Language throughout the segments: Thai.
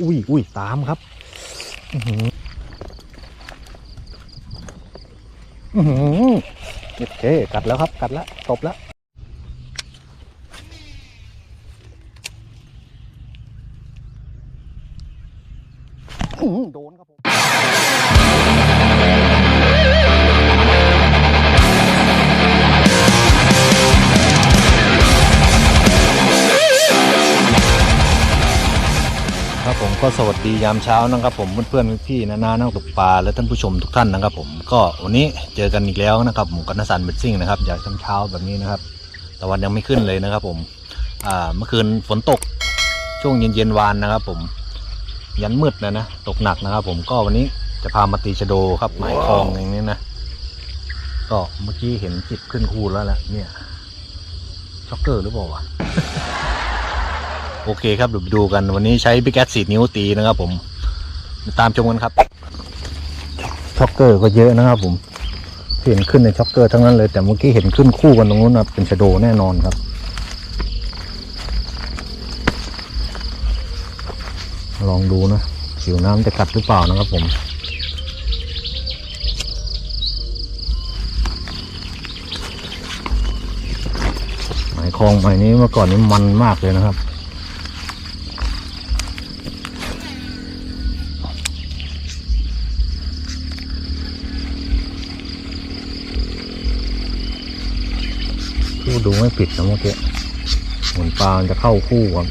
อุ้ยอุ้ยตามครับอือหืออือหือโอเคกัดแล้วครับ กัดแล้วตบแล้ว ก็สวัสดียามเช้านะครับผมเพื่อนๆพี่ๆนานานักตกปลาและท่านผู้ชมทุกท่านนะครับ ผมก็วันนี้เจอกันอีกแล้วนะครับผมกันสันเบดซิ่งนะครับอยากเช้าแบบนี้นะครับแต่วันยังไม่ขึ้นเลยนะครับ ผมอ่าเมื่อคืนฝนตกช่วงเย็นๆวานนะครับ ผมยันมืดนะนะตกหนักนะครับ ผมก็วันนี้จะพามาตีชะโดครับหมายคลองอย่างนี้นะก็เมื่อกี้เห็นจิบขึ้นคูแล้วแหละเนี่ยช็อกเกอร์หรือเปล่าวะ โอเคครับเดี๋ยวไปดูกันวันนี้ใช้บิ๊กแอดสีนิ้วตีนะครับผม ตามชมกันครับช็อกเกอร์ก็เยอะนะครับผมเห็นขึ้นในช็อกเกอร์ทั้งนั้นเลยแต่เมื่อกี้เห็นขึ้นคู่กันตรงนู้นนะเป็นชะโดแน่นอนครับลองดูนะผิวน้ำจะกัดหรือเปล่านะครับผม หมายคลองหมายนี้เมื่อก่อนนี้มันมากเลยนะครับ ไม่ผิดนะเมื่อกี้เหมือนปลาจะเข้าคู่ครับ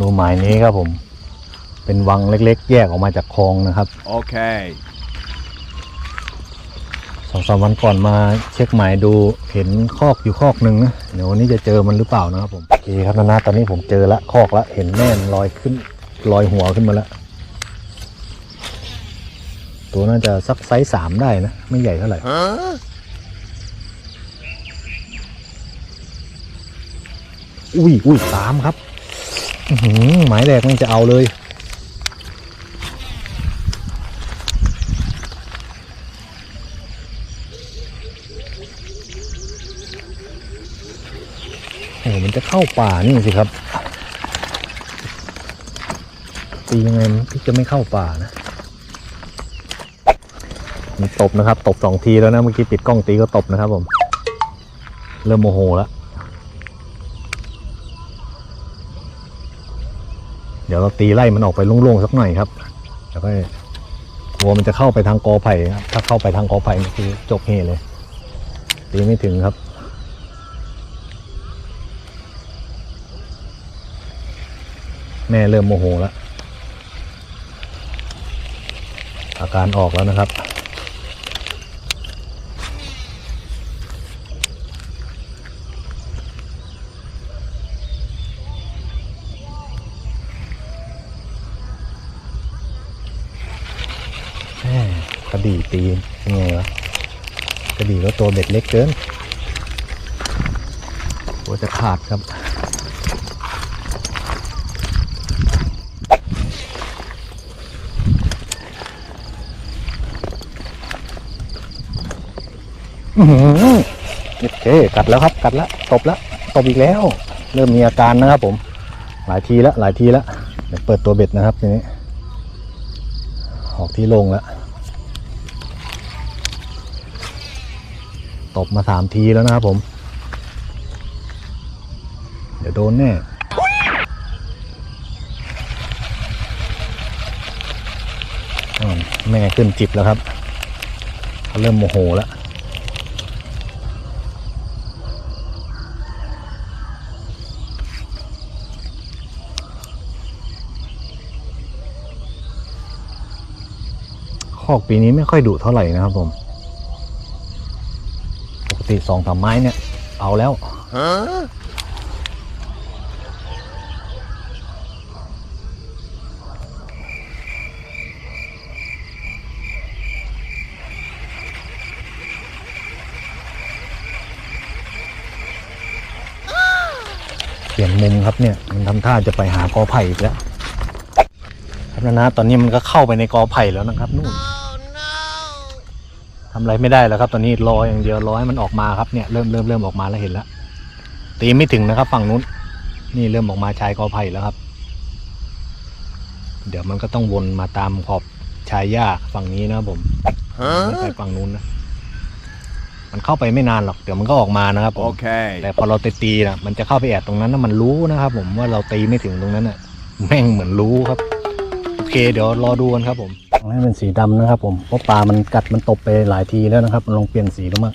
ดูหมายนี้ครับผม เป็นวังเล็กๆ แยกออกมาจากคลองนะครับ Okay. ส องสามวันก่อนมาเช็คหมายดูเห็นคอกอยู่คอกหนึ่งนะเดี๋ยววันนี้จะเจอมันหรือเปล่านะครับผมโอเคครับนานาตอนนี้ผมเจอละคอกละเห็นแม่นลอยขึ้นลอยหัวขึ้นมาแล้วตัวน่าจะสักไซส์สามได้นะ ไม่ใหญ่เท่าไหร่อุ้ยอุ้ยสามครับหือหมายแรกมันจะเอาเลย โอ้โห มันจะเข้าป่านี่สิครับตียังไงมันที่จะไม่เข้าป่านะมันตบนะครับ ตบสองทีแล้วนะเมื่อกี้ปิดกล้องตีก็ตบนะครับผม เริ่มโมโหแล้วเดี๋ยวเราตีไล่มันออกไปโล่งๆสักหน่อยครับแล้วก็กลัวมันจะเข้าไปทางกอไผ่ครับถ้าเข้าไปทางกอไผ่นี่คือจบเฮเลยตีไม่ถึงครับ แม่เริ่มโมโหแล้วอาการออกแล้วนะครับแม่กระดี่ตีเป็นไงวะกระดี่ก็ตัวเบ็ดเล็กเกินหัวจะขาดครับ อื้อหือ โอเคกัดแล้วครับ กัดแล้วตบแล้วตบอีกแล้ว เริ่มมีอาการนะครับผม หลายทีแล้วหลายทีแล้วเดี๋ยวเปิดตัวเบ็ดนะครับทีนี้ ออกที่โลงแล้วตบมาสามทีแล้วนะครับผม เดี๋ยวโดนแน่แม่ขึ้นจิบแล้วครับเขาเริ่มโมโหแล้ว คอกปีนี้ไม่ค่อยดุเท่าไหร่นะครับผม ปกติสองสามไม้เนี่ย เอาแล้วเปลี่ยนมุมครับเนี่ยมันทำท่าจะไปหากอไผ่อีกแล้วนะนะตอนนี้มันก็เข้าไปในกอไผ่แล้วนะครับนู่น ทำอะไรไม่ได้แล้วครับ ตอนนี้รออย่างเดียวรอให้มันออกมาครับเนี่ยเริ่มเริ่มเริ่มออกมาแล้วเห็นแล้วตีไม่ถึงนะครับ ฝั่งนู้น นี่เริ่มออกมาชายกอไผ่แล้วครับ เดี๋ยวมันก็ต้องวนมาตามขอบชายหญ้าฝั่งนี้นะครับผมไม่ใช่ฝั่งนู้นนะ มันเข้าไปไม่นานหรอกเดี๋ยวมันก็ออกมานะครับผม Okay. แต่พอเราตีตีนะมันจะเข้าไปแอบตรงนั้นนะมันรู้นะครับ ผมว่าเราตีไม่ถึงตรงนั้นน่ะแม่งเหมือนรู้ครับ โอเค เดี๋ยวรอดูกันครับผม ให้เป็นสีดำนะครับ ผมเพราะปลามันกัดมันตบไปหลายทีแล้วนะครับ มันลองเปลี่ยนสีแล้วมั้ง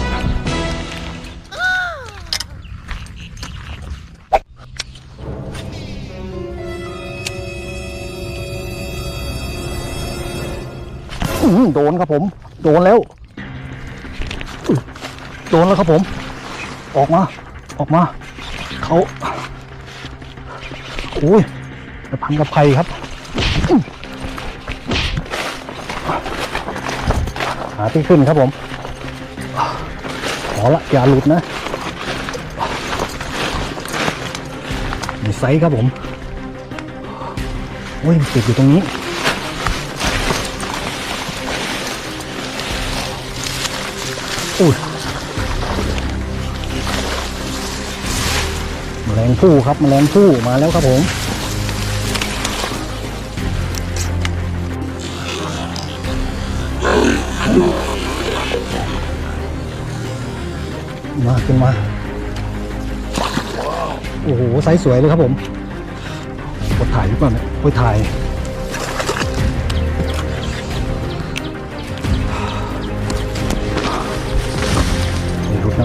โดนครับผม โดนแล้ว โดนแล้วครับผม ออกมา ออกมา เขาโอ้ยไปพันกับไผ่ครับ หาที่ขึ้นครับผม ขอละอย่าหลุดนะ มีไซส์ครับผม โอ้ยติดอยู่ตรงนี้ อุ้ยแมลงผู้ครับแมลงผู้มาแล้วครับผมมาขึ้นมา โอ้โหไซส์สวยเลยครับผมกดถ่ายดีกว่าเนี่ยกดถ่าย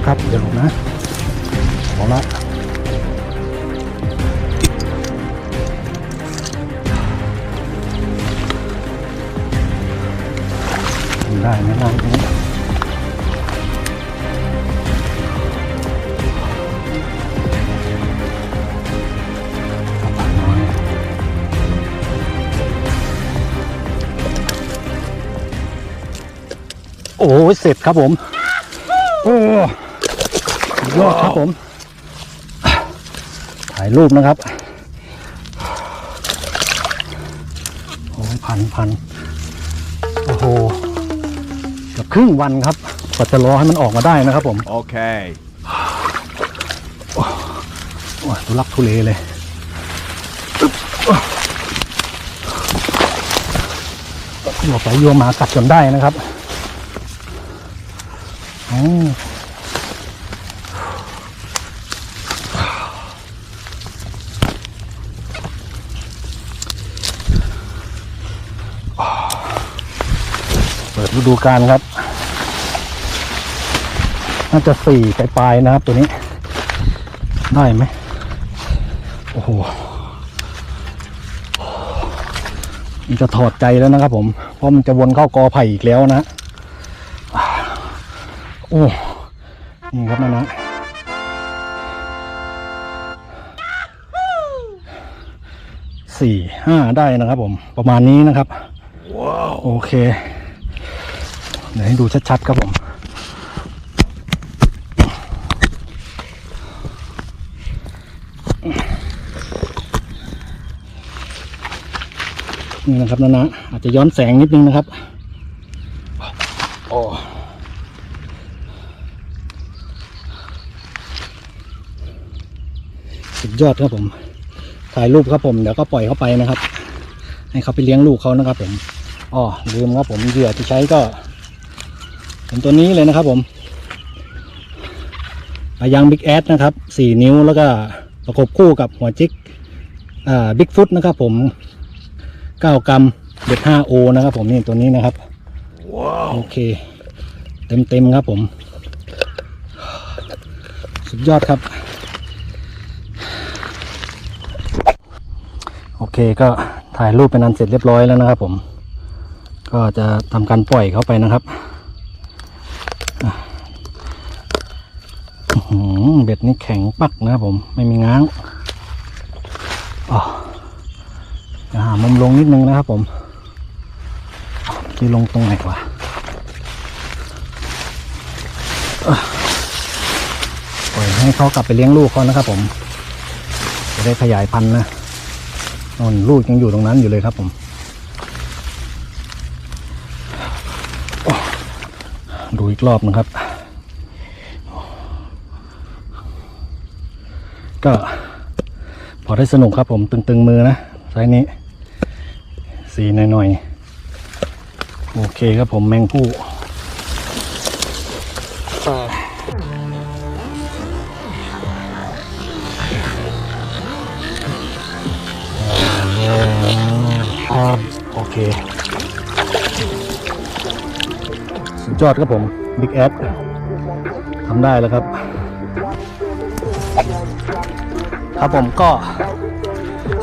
นะครับอย่าหลุดนะเอาละได้ไหมได้ไหมโอ้เสร็จครับผม โอ้ ยอดครับผม ถ่ายรูปนะครับ โอ้ยพันพันโอ้โหเกือบครึ่งวันครับกว่าจะรอให้มันออกมาได้นะครับผม Okay. โอ้ยทุลักทุเลเลยอึ๊บโยกไปโยกมากัดจนได้นะครับ อืม ดฤดูกาลครับ น่าจะสี่ปลายๆนะครับตัวนี้ ได้ไหมโอ้โหมันจะถอดใจแล้วนะครับ ผม เพราะมันจะวนเข้ากอไผ่อีกแล้วนะโอ้นี่ครับนะนะสี่ห้าได้นะครับผมประมาณนี้นะครับ ว้าว โอเค เดี๋ยวให้ดูชัดๆครับผมนี่นะครับนะนะอาจจะย้อนแสงนิดนึงนะครับโอ้สุดยอดครับผม ถ่ายรูปครับผม เดี๋ยวก็ปล่อยเขาไปนะครับ ให้เขาไปเลี้ยงลูกเขานะครับผมอ๋อลืมครับผมเหยื่อที่ใช้ก็ เป็นตัวนี้เลยนะครับผมอายังบิ๊กแอดนะครับสี่นิ้วแล้วก็ประกบคู่กับหัวจิกอ่าบิ๊กฟุตนะครับผมเก้ากรัมเด็ดห้าโอนะครับผมนี่ตัวนี้นะครับโอเค เต็มเต็มๆครับผม สุดยอดครับ โอเคก็ถ่ายรูปเป็นอันเสร็จเรียบร้อยแล้วนะครับผม ก็จะทำการปล่อยเขาไปนะครับอะอื้อหือ เบ็ดนี่แข็งปักนะครับผมไม่มีง้างอ๋อจะหามุมลงนิดนึงนะครับผมที่ลงตรงไหนวะอะปล่อยให้เขากลับไปเลี้ยงลูกเขานะครับผม จะได้ขยายพันธุ์นะนนลูกยังอยู่ตรงนั้นอยู่เลยครับผมดูอีกรอบหนึงครับ ก็พอได้สนุกครับผมตึงๆมือนะไซส์นี้ สีหน่อยๆ โอเคครับผมแมงผู้โอเคสุดยอดครับผมบิ๊กแอดทำได้แล้วครับ ครับผมก็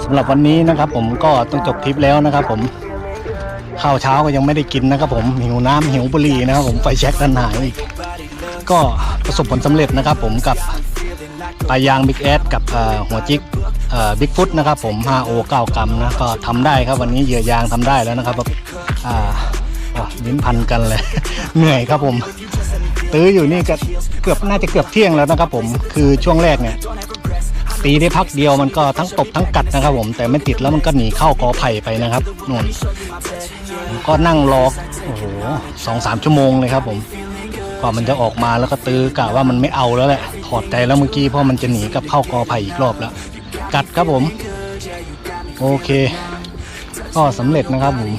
สำหรับวันนี้นะครับ ผมก็ต้องจบทริปแล้วนะครับ ผมข้าวเช้าก็ยังไม่ได้กินนะครับ ผมหิวน้ำหิวบุหรี่นะครับ ผมไฟแช็กดันหายอีกก็ประสบผลสำเร็จนะครับ ผมกับปลายางบิ๊กแอดกับหัวจิกบิ๊กฟุตนะครับ ผม 5O 9กรัมนะก็ทำได้ครับวันนี้เหยื่อยางทำได้แล้วนะครับอ่าลิ้นพันกันเลย เหนื่อยครับผม ตื้ออยู่นี่ก็เกือบน่าจะเกือบเที่ยงแล้วนะครับ ผมคือช่วงแรกเนี่ย ตีได้พักเดียวมันก็ทั้งตบทั้งกัดนะครับผมแต่ไม่ติดแล้วมันก็หนีเข้ากอไผ่ไปนะครับนู่นผมก็นั่งรอโอ้โหสองสามชั่วโมงเลยครับผมกว่ามันจะออกมาแล้วก็ตื้อกะว่ามันไม่เอาแล้วแหละถอดใจแล้วเมื่อกี้เพราะมันจะหนีกับเข้ากอไผ่อีกรอบแล้ว กัดครับผม โอเค ก็สำเร็จนะครับผม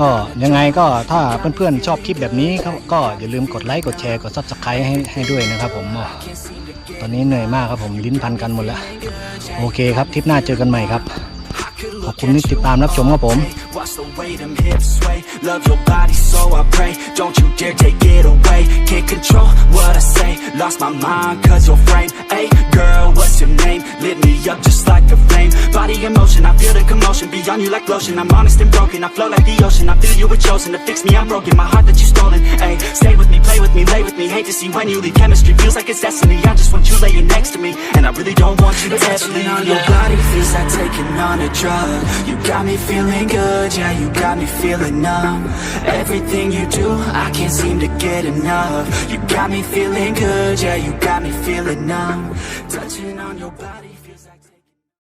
ก็ยังไงก็ถ้าเพื่อนๆชอบคลิปแบบนี้ก็ก็อย่าลืมกดไลค์กดแชร์กดซับสไครต์ให้ให้ด้วยนะครับผมตอนนี้เหนื่อยมากครับผมลิ้นพันกันหมดแล้ว โอเคครับทริปหน้าเจอกันใหม่ครับ ขอบคุณที่ติดตามรับชมครับผม Watch the way them hips sway. Love your body, so I pray. Don't you dare take it away. Can't control what I say. Lost my mind, cause your frame. Hey, girl, what's your name? Lit me up just like a flame. Body in motion, I feel the commotion. Beyond you like lotion. I'm honest and broken. I flow like the ocean. I feel you were chosen to fix me. I'm broken. My heart that you stolen. Hey, stay with me, play with me, lay with me. Hate to see when you leave. Chemistry feels like it's destiny. I just want you laying next to me. And I really don't want you to ever leave. on your body feels like taking on a drug. You got me feeling good, yeah, you got me feeling numb. Everything you do, I can't seem to get enough. You got me feeling good, yeah, you got me feeling numb. Touching on your body.